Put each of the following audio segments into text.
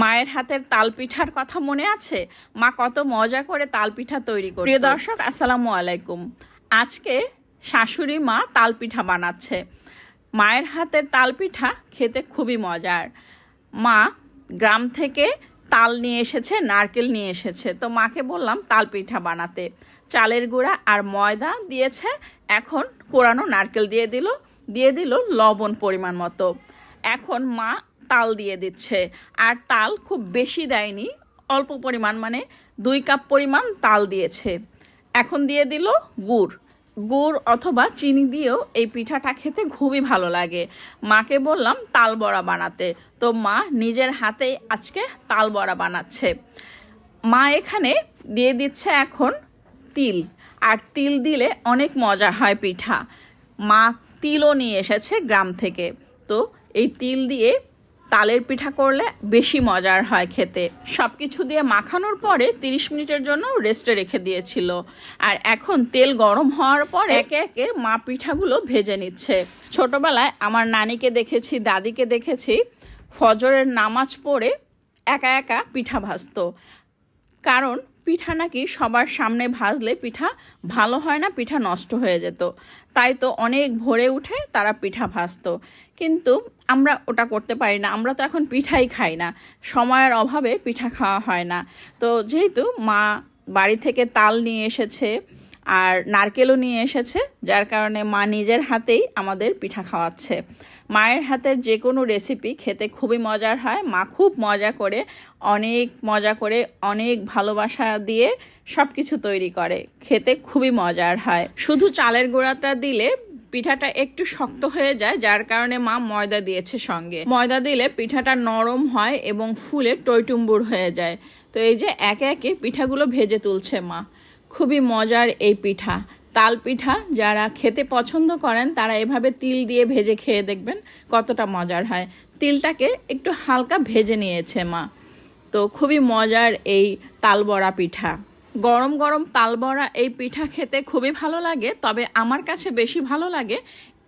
মায়ের হাতের তাল পিঠার কথা মনে আছে? মা কত মজা করে তাল পিঠা তৈরি করে প্রিয় দর্শক, আসসালামু আলাইকুম। আজকে শাশুড়ি মা তাল পিঠা বানাচ্ছে। মায়ের হাতের তাল পিঠা খেতে খুবই মজার। মা গ্রাম থেকে তাল নিয়ে এসেছে, নারকেল নিয়ে এসেছে। তো মাকে বললাম তাল পিঠা বানাতে। চালের গুঁড়া আর ময়দা দিয়েছে, এখন কোরানো নারকেল দিয়ে দিল। দিয়ে দিল লবণ পরিমাণ মতো। এখন মা তাল দিয়ে দিচ্ছে। আর তাল খুব বেশি দেয়নি, অল্প পরিমাণ মানে দুই কাপ পরিমাণ তাল দিয়েছে। এখন দিয়ে দিল গুড়। গুড় অথবা চিনি দিয়েও এই পিঠাটা খেতে খুবই ভালো লাগে। মাকে বললাম তাল বড়া বানাতে। তো মা নিজের হাতেই আজকে তাল বড়া বানাচ্ছে। মা এখানে দিয়ে দিচ্ছে এখন তিল। আর তিল দিলে অনেক মজা হয় পিঠা। মা তিলও নিয়ে এসেছে গ্রাম থেকে। তো এই তিল দিয়ে তালের পিঠা করলে বেশি মজার হয় খেতে। সব কিছু দিয়ে মাখানোর পরে তিরিশ মিনিটের জন্য রেস্টে রেখে দিয়েছিল। আর এখন তেল গরম হওয়ার পর একে একে মা পিঠাগুলো ভেজে নিচ্ছে। ছোটবেলায় আমার নানিকে দেখেছি, দাদিকে দেখেছি, ফজরের নামাজ পড়ে একা একা পিঠা ভাজতো। কারণ পিঠা নাকি সবার সামনে ভাজলে পিঠা ভালো হয় না, পিঠা নষ্ট হয়ে যেত। তাই তো অনেক ভোরে উঠে তারা পিঠা ভাজতো। কিন্তু আমরা ওটা করতে পারি না, আমরা তো এখন পিঠাই খাই না। সময়ের অভাবে পিঠা খাওয়া হয় না। তো যেহেতু মা বাড়ি থেকে তাল নিয়ে এসেছে আর নারকেলও নিয়ে এসেছে, যার কারণে মা নিজের হাতেই আমাদের পিঠা খাওয়াচ্ছে। মায়ের হাতের যে কোনো রেসিপি খেতে খুবই মজার হয়। মা খুব মজা করে, অনেক মজা করে, অনেক ভালোবাসা দিয়ে সব কিছু তৈরি করে। খেতে খুবই মজার হয়। শুধু চালের গোড়াটা দিলে পিঠাটা একটু শক্ত হয়ে যায়, যার কারণে মা ময়দা দিয়েছে সঙ্গে। ময়দা দিলে পিঠাটা নরম হয় এবং ফুলে টইটুম্বুর হয়ে যায়। তো এই যে একে একে পিঠাগুলো ভেজে তুলছে মা। খুবই মজার এই পিঠা। তাল পিঠা যারা খেতে পছন্দ করেন, তারা এভাবে তিল দিয়ে ভেজে খেয়ে দেখবেন কতটা মজার হয়। তিলটাকে একটু হালকা ভেজে নিয়েছে মা। তো খুবই মজার এই তালবড়া পিঠা। গরম গরম তালবড়া এই পিঠা খেতে খুবই ভালো লাগে, তবে আমার কাছে বেশি ভালো লাগে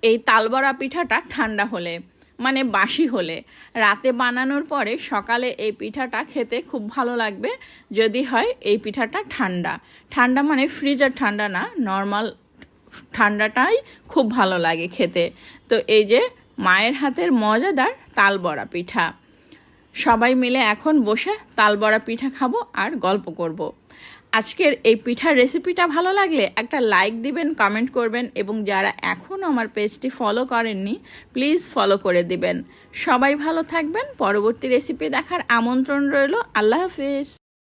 এই তালবড়া পিঠাটা ঠান্ডা হলে। মানে বাসি হলে। রাতে বানানোর পরে সকালে এই পিঠাটা খেতে খুব ভালো লাগবে। যদি হয় এই পিঠাটা ঠান্ডা। ঠান্ডা মানে ফ্রিজের ঠান্ডা না নর্মাল ঠান্ডাটাই খুব ভালো লাগে খেতে। তো এই যে মায়ের হাতের মজাদার তালবড়া পিঠা। সবাই মিলে এখন বসে তালবড়া পিঠা খাব আর গল্প করব। আজকের এই পিঠার রেসিপিটা ভালো লাগলে একটা লাইক দিবেন কমেন্ট করবেন এবং যারা এখনও আমার পেজটি ফলো করেননি প্লিজ ফলো করে দিবেন। সবাই ভালো থাকবেন, পরবর্তী রেসিপি দেখার আমন্ত্রণ রইল। আল্লাহ হাফিজ।